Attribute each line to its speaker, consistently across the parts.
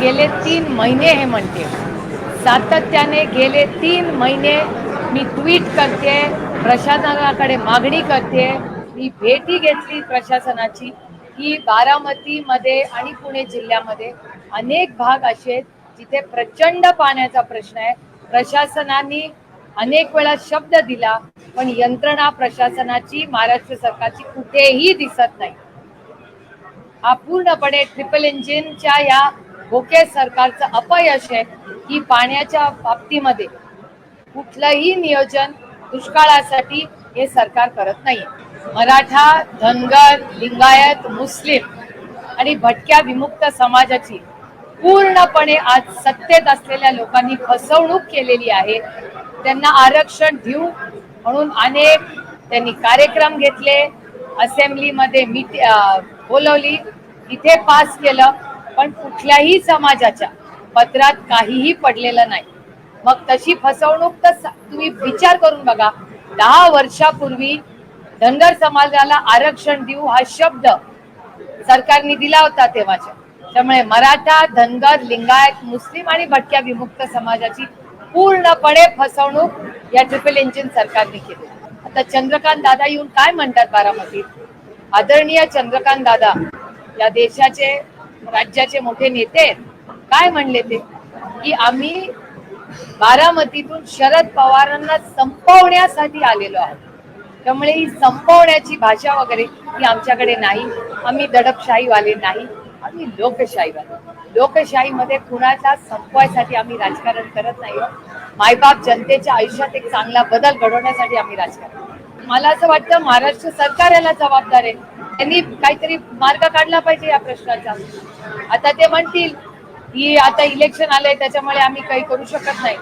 Speaker 1: गेले तीन महिने हे म्हणते. सातत्याने गेले तीन महिने मी ट्विट करते प्रशासनाकडे मागणी करते. मी भेटी घेतली प्रशासनाची. की बारामतीमध्ये आणि पुणे जिल्ह्यामध्ये अनेक भाग असे आहेत जिथे प्रचंड पाण्याचा प्रश्न आहे. प्रशासनाने अनेक वेळा शब्द दिला पण यंत्रणा प्रशासनाची महाराष्ट्र सरकारची कुठेही दिसत नाही. हा पूर्णपणे ट्रिपल इंजिनच्या या भोके सरकारचं अपयश आहे की पाण्याच्या बाबतीमध्ये कुठलंही नियोजन दुष्काळासाठी हे सरकार करत नाही. मराठा धनगर लिंगायत मुस्लिम आणि भटक्या विमुक्त समाजाची पूर्णपणे आज सत्तेत असलेल्या लोकांनी फसवणूक केलेली आहे. त्यांना आरक्षण देऊ म्हणून अनेक त्यांनी कार्यक्रम घेतले. असेंब्लीमध्ये मीट बोलवली. इथे पास केलं. पण कुठल्याही समाजाच्या पत्रात काहीही पडलेलं नाही. मग तशी फसवणूक तर तुम्ही विचार करून बघा दहा वर्षापूर्वी धनगर समाजाला आरक्षण देऊ हा शब्द सरकारने दिला होता तेव्हाच्या. त्यामुळे मराठा धनगर लिंगायत मुस्लिम आणि भटक्या विमुक्त समाजाची पूर्णपणे फसवणूक या ट्रिपल इंजिन सरकारने केली. आता चंद्रकांत दादा येऊन काय म्हणतात बारामतीत? आदरणीय चंद्रकांत दादा या देशाचे राज्याचे मोठे नेते आहेत. काय म्हणले ते? की आम्ही बारामतीतून शरद पवारांना संपवण्यासाठी आलेलो आहोत. त्यामुळे ही संपवण्याची भाषा वगैरे ही आमच्याकडे नाही. आम्ही दडपशाहीवाले नाही. आम्ही लोकशाहीवाले. लोकशाहीमध्ये कुणाचा संपवायसाठी आम्ही राजकारण करत नाही मायबाप जनतेच्या आयुष्यात एक चांगला बदल घडवण्यासाठी आम्ही राजकारण मला असं वाटतं महाराष्ट्र सरकार याला जबाबदार आहे. त्यांनी काहीतरी मार्ग काढला पाहिजे या प्रश्नाचा. आता ते म्हणतील की आता इलेक्शन आलंय त्याच्यामुळे आम्ही काही करू शकत नाही.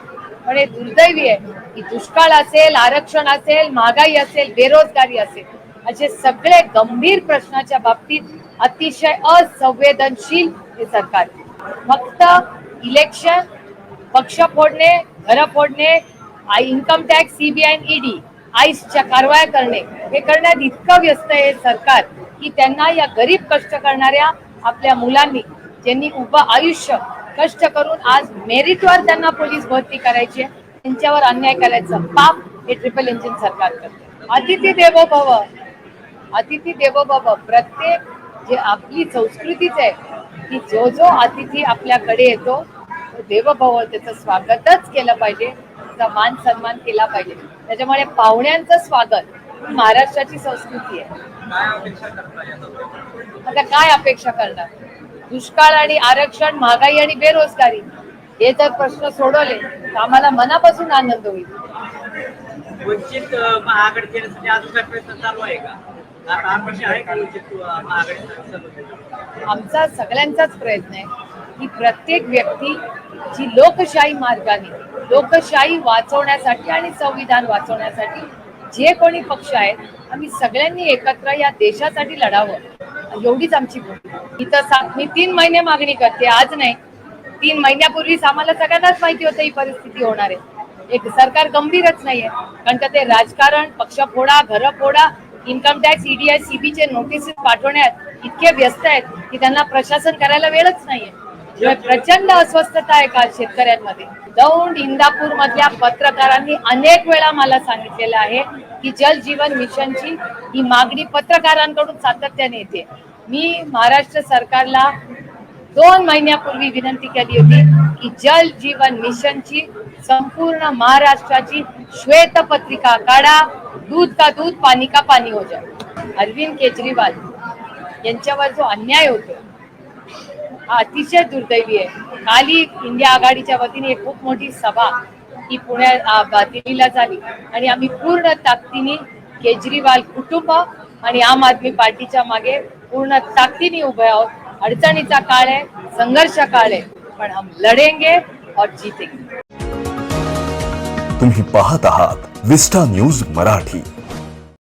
Speaker 1: पण हे दुर्दैवी आहे की दुष्काळ असेल आरक्षण असेल महागाई असेल बेरोजगारी असेल असे सगळे गंभीर प्रश्नाच्या बाबतीत अतिशय असंवेदनशील हे सरकार. फक्त इलेक्शन पक्ष फोडणे घर फोडणे इन्कम टॅक्स सीबीआय ईडी आईसच्या कारवाया करणे हे करण्यात इतकं व्यस्त आहे सरकार की त्यांना या गरीब कष्ट करणाऱ्या आपल्या मुलांनी ज्यांनी उभं आयुष्य कष्ट करून आज मेरिटवर त्यांना पोलीस भरती करायची आहे त्यांच्यावर अन्याय करायचं पाप हे ट्रिपल इंजिन सरकार करते. अतिथी देवो भव अतिथी देवो भव प्रत्येक जे आपली संस्कृतीच आहे की जो जो अतिथी आपल्याकडे येतो तो देवभव त्याचं स्वागतच केलं पाहिजे त्याचा मान सन्मान केला पाहिजे. त्याच्यामुळे पाहुण्यांचं स्वागत महाराष्ट्राची संस्कृती आहे? आता काय अपेक्षा करणार? दुष्काळ आणि आरक्षण महागाई आणि बेरोजगारी हे जर प्रश्न सोडवले तर आम्हाला मनापासून आनंद होईल.
Speaker 2: वंचित अजून काय प्रयत्न चालू आहे का?
Speaker 1: आमचा सगळ्यांचाच प्रयत्न आहे की प्रत्येक व्यक्ती जी लोकशाही मार्गाने लोकशाही वाचवण्यासाठी आणि संविधान वाचवण्यासाठी जे कोणी पक्ष आहेत आम्ही सगळ्यांनी एकत्र या देशासाठी लढावं. एवढीच आमची इथं सा मी तीन महिने मागणी करते आज नाही. तीन महिन्यापूर्वीच आम्हाला सगळ्यांनाच माहिती होतं ही परिस्थिती होणार आहे. एक सरकार गंभीरच नाहीये. कारण का ते राजकारण पक्ष फोडा घर फोडा इन्कम टॅक्स ईडीआय सीबीचे नोटीसेस पाठवण्यात इतके व्यस्त आहेत की त्यांना प्रशासन करायला वेळच नाहीये. प्रचंड अस्वस्थता आहे का शेतकऱ्यांमध्ये? दौंड इंदापूर मधल्या पत्रकारांनी अनेक वेळा मला सांगितलेलं आहे की जल जीवन मिशनची ही मागणी पत्रकारांकडून सातत्याने येते. मी महाराष्ट्र सरकारला दोन महिन्यापूर्वी विनंती केली होती की जल जीवन मिशनची संपूर्ण महाराष्ट्राची श्वेतपत्रिका काढा दूध का दूध पाणी का पाणी हो जा अरविंद केजरीवाल यांच्यावर जो अन्याय होतो हा अतिशय दुर्दैवी आहे. काली इंडिया आघाडीच्या वतीने एक खूप मोठी सभा ही पुण्यात दिल्लीला झाली. आणि आम्ही पूर्ण ताकदीने केजरीवाल कुटुंब आणि आम आदमी पार्टीच्या मागे पूर्ण ताकदीने उभे आहोत. अडचणीचा काळ आहे संघर्ष काळ आहे पण हम लढेंगे और जीतेंगे.
Speaker 3: तुम्ही पाहत आहात विस्टा न्यूज मराठी.